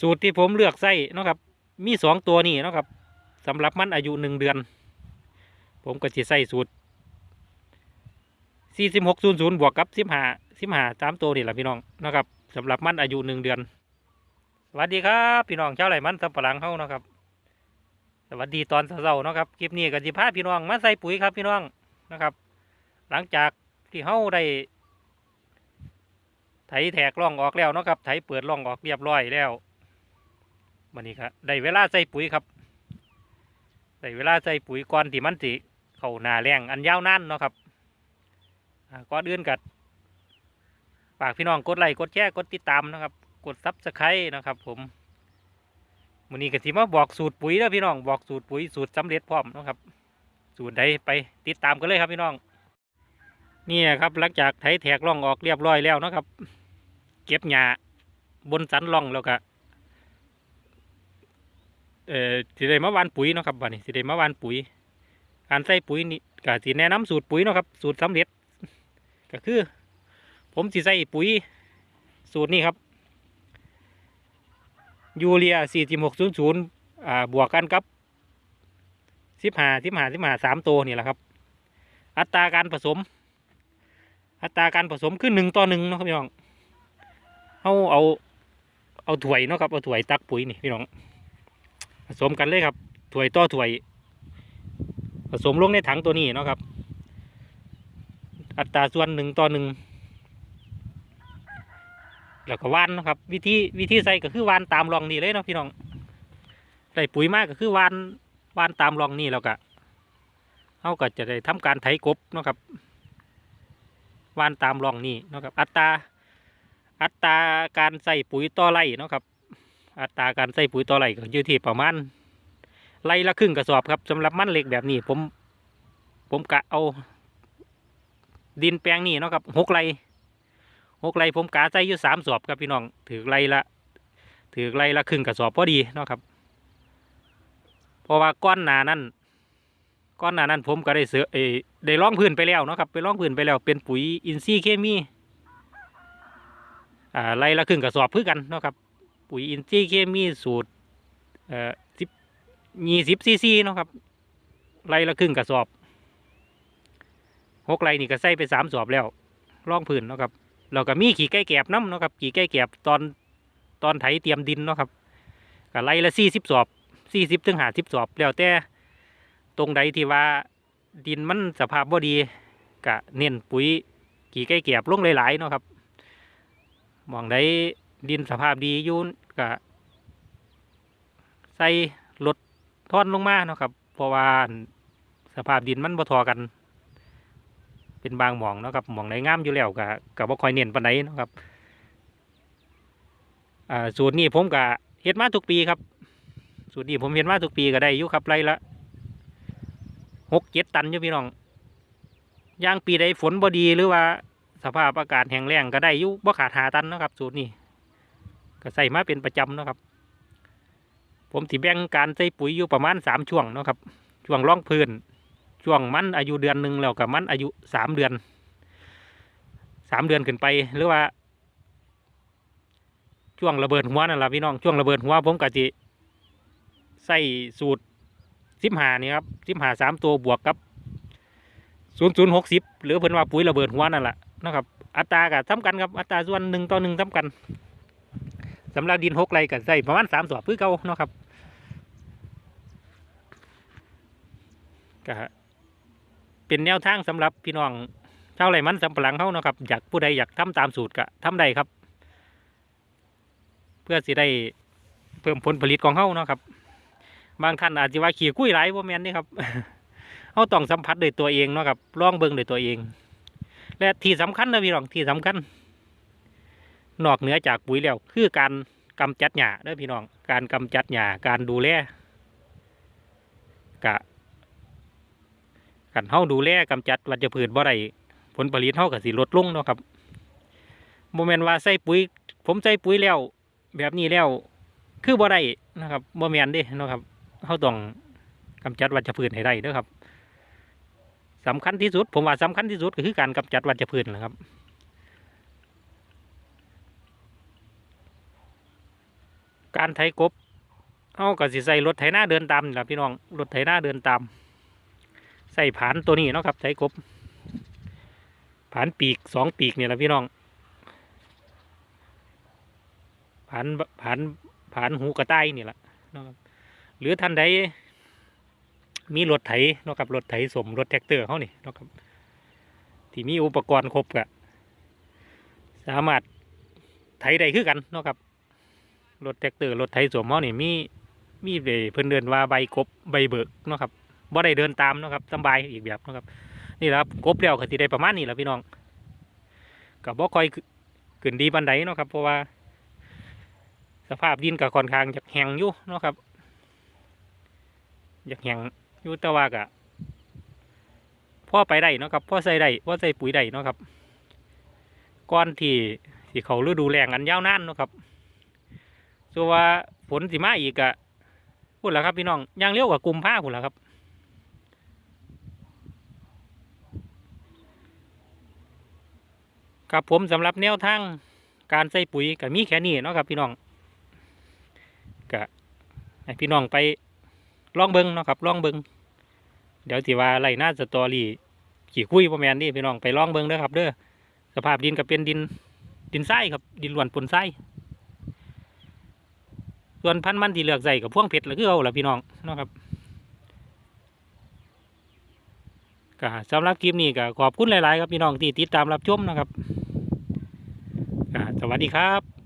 สูตรที่ผมเลือกใส่นะครับ มีสองตัวนี่นะครับสำหรับมันอายุหนึ่งเดือน ผมก็จะใส่สูตรสี่สิบหกศูนย์ศูนย์บวกกับสิบห้าสิบห้าสามตัวนี่แหละพี่น้องนะครับสำหรับมันอายุหนึ่งเดือน สวัสดีครับพี่น้องเจ้าไหลมันสับปะหลังเฮานะครับ สวัสดีตอนเช้าๆนะครับคลิปนี้ก็จะพาพี่น้องมาใส่ปุ๋ยครับพี่น้องนะครับ หลังจากที่เฮาได้ไถแถกร่องออกแล้วนะครับไถเปิดร่องออกเรียบร้อยแล้ว วันนี้ครับได้เวลาใส่ปุ๋ยครับได้เวลาใส่ปุ๋ยก่อนที่มันสิเข้าหนาแรงอันยาวนานเนาะครับก่อนอื่นกัดฝากพี่น้องกดไลค์กดแชร์กดติดตามนะครับ กดซับสไครต์นะครับ ผมวันนี้ก็สิมาบอกสูตรปุ๋ยแล้วพี่น้องบอกสูตรปุ๋ยสูตรสำเร็จพร้อมนะครับ สูตรใดไปติดตามกันเลยครับพี่น้องนี่ครับหลังจากไถแถกร่องออกเรียบร้อยแล้วนะครับ เก็บหญ้าบนสันร่องแล้วก็ เอ่อสิได้มาวานปุ๋ยเนาะครับบัดนี้สิได้มาวานปุ๋ย การใส่ปุ๋ยนี่ก็สิแนะนำสูตรปุ๋ยเนาะครับ สูตรสำเร็จ ก็คือ ผมสิใส่ปุ๋ย สูตรนี้ครับ ยูเรีย4600อ่าบวกกันกับ15 15 15 3ตัวนี่แหละครับ อัตราการผสม อัตราการผสมคือหนึ่งต่อหนึ่งเนาะครับพี่น้องเอาเอาเอาถ้วยเนาะครับเอาถ้วยตักปุ๋ยนี่พี่น้อง สมกันเลยครับถ้วยต่อถ้วย ผสมลงในถังตัวนี้เนาะครับ อัตราส่วนหนึ่งต่อหนึ่งแล้วก็วานนะครับ วิธีวิธีใส่ก็คือวานตามรองนี่เลยเนาะพี่น้องใส่ปุ๋ยมากก็คือวานวานตามรองนี่แล้วก็เขาก็จะได้ทำการไถกบเนาะครับวานตามรองนี่เนาะครับ อัตราอัตราการใส่ปุ๋ยต่อไร่เนาะครับ อัตราการใส่ปุ๋ยต่อไร่ก็อยู่ที่ประมาณไร่ละครึ่งกระสอบครับสำหรับมันเหล็กแบบนี้ ผม ผมกะเอา ดินแปลงนี่เนาะครับหกไร่หกไร่ผมกะใส่อยู่สามสอบครับพี่น้องถือไร่ละถือไร่ละครึ่งกระสอบพอดีเนาะครับเพราะว่าก้อนหนานั้นก้อนหนานั้นผมก็ได้เสือเอได้ล่องพื้นไปแล้วเนาะครับไปล่องพื้นไปแล้วเป็นปุ๋ยอินทรีย์เคมีอ่าไรละครึ่งกระสอบพือกันเนาะครับ ปุ๋ยอินทรีย์เคมีสูตรเอ่อสิบยี่สิบซีซีเนาะครับไรละครึ่งกระสอบหกไรนี่ก็ใส่ไปสามสอบแล้วล่องพื้นเนาะครับเราก็มีขี่ไก่แกบน้ำเนาะครับขี่ไก่แกบตอนตอนไถเตรียมดินเนาะครับก็ไรละสี่สิบสอบสี่สิบถึงหาสิบสอบแล้วแต่ตรงใดที่ว่าดินมันสภาพบ่ดีกะเน้นปุ๋ยกี่ไก่เกียบลงหลายๆเนาะครับหมองใด ดินสภาพดีอยู่กะใส่ลดท่อนลงมาเนาะครับ เพราะว่าสภาพดินมันบ่ทอกัน เป็นบางหมองเนาะครับหมองไหนงามอยู่แล้วกะกะบ่ค่อยเน้นปานใดเนาะครับอ่าสูตรนี้ผมกะเฮ็ดมาทุกปีครับ สูตรนี้ผมเฮ็ดมาทุกปีก็ได้อยู่ครับไรละหกเจ็ดตันอยู่พี่น้องย่างปีใดฝนบ่ดีหรือว่าสภาพอากาศแห้งแล้งก็ได้อยู่บ่ขาดหาตันเนาะครับสูตรนี้ ก็ใส่มาเป็นประจำเนาะครับ ผมสิแบ่งการใส่ปุ๋ยอยู่ประมาณสามช่วงเนาะครับ ช่วงร่องพื้น ช่วงมันอายุเดือนหนึ่งแล้วกับมันอายุสามเดือนสามเดือนขึ้นไปหรือว่า ช่วงระเบิดหัวนั่นแหละพี่น้องช่วงระเบิดหัวผมก็จะใส่สูตรสิบหานี่ครับสิบหาสามตัวบวกกับศูนย์ศูนย์หกสิบหรือเพิ่นว่าปุ๋ยระเบิดหัวนั่นแหละนะครับอัตรากับสำคัญครับอัตราส่วนหนึ่งต่อหนึ่งสำคัญ สำหรับดินหกไรกับใส่ประมาณสามสอบพื้นเก่าเนาะครับก็เป็นแนวทางสำหรับพี่น้องชาวไรมันสำปะหลังเขาเนาะครับอยากผู้ใดอยากทำตามสูตรก็ทำได้ครับ เพื่อสิได้เพิ่มผลผลิตของเขาเนาะครับ บางท่านอาจจะว่าขี่กุ้ยไหลบ่แมนนี่ครับเขาต้องสัมผัสด้วยตัวเองเนาะครับลองเบิ่งด้วยตัวเอง และที่สำคัญนะพี่น้องที่สำคัญ นอกเหนือจากปุ๋ยแล้วคือการกำจัดหญ้าเด้อพี่น้อง การกำจัดหญ้าการดูแลกะกันเฮาดูแลกำจัดวัชพืชบ่ได้ผลผลิตเฮาก็สิลดลงเนาะครับบ่แม่นว่าใส่ปุ๋ย ผมใส่ปุ๋ยแล้ว แบบนี้แล้วคือบ่ได้นะครับบ่แมนด้เนาะครับเขาต้องกำจัดวัชพืชให้ได้เด้อครับสำคัญที่สุด ผมว่าสำคัญที่สุดก็คือการกำจัดวัชพืชนะครับ การไถกบเอาก็สิใส่รถไถหน้าเดินตามนี่ล่ะพี่น้องรถไถหน้าเดินตาม ใส่ผานตัวนี้เนาะครับไถกบผานปีกสองปีกเนี่แหละพี่น้องผานผานผานหูกระต่ายนี่แหละนะครับหรือท่านใดมีรถไถเนาะครับรถไถสมรถแท็กเตอร์เขานี่เนาะครับที่มีอุปกรณ์ครบกะสามารถไถได้คือกันเนาะครับ รถแท็กเตอร์รถไถสวมเขานี่มีมีเดเพิ่นเดินว่าใบกบใบเบิกเนาะครับบ่ได้เดินตามเนาะครับสบายอีกแบบเนาะครับนี่แหละครับกบแล้วก็สิได้ประมาณนี้แหละพี่น้องก็บ่ค่อยขึ้นดีปานใดเนาะครับ เพราะว่า สภาพดินก็ค่อนข้างอยากแห้งอยู่เนาะครับอยากแห้งอยู่แต่ว่าก็พ่อไปได้เนาะครับพ่อใส่ได้พ่อใส่ปุ๋ยได้เนาะครับก่อนที่ที่เขาฤดูแล้งอันยาวนานเนาะครับ ส่วนว่าฝนสิมาอีกอะพูดแล้วครับพี่น้องย่างเลี้ยวกับกลุ่มผ้าพูดแล้วครับครับผมสำหรับแนวทางการใส่ปุ๋ยก็มีแค่นี้เนาะครับพี่น้องก็ให้พี่น้องไปลองเบิงเนาะครับลองเบิงเดี๋ยวสิว่าไรหน้าสตอรี่ขี่คุยประแมนนี่พี่น้องไปลองเบิงเด้อครับเด้อสภาพดินก็เป็นดินดินทรายครับดินล้วนปนทราย ส่วนพันธุ์มันที่เลือกใส่กับพ่วงเพชรหรือคือเอาล่ะพี่น้องนะครับก็สำหรับคลิปนี้ก็ขอบคุณหลาย ๆ ครับพี่น้องที่ติดตามรับชมนะครับสวัสดีครับ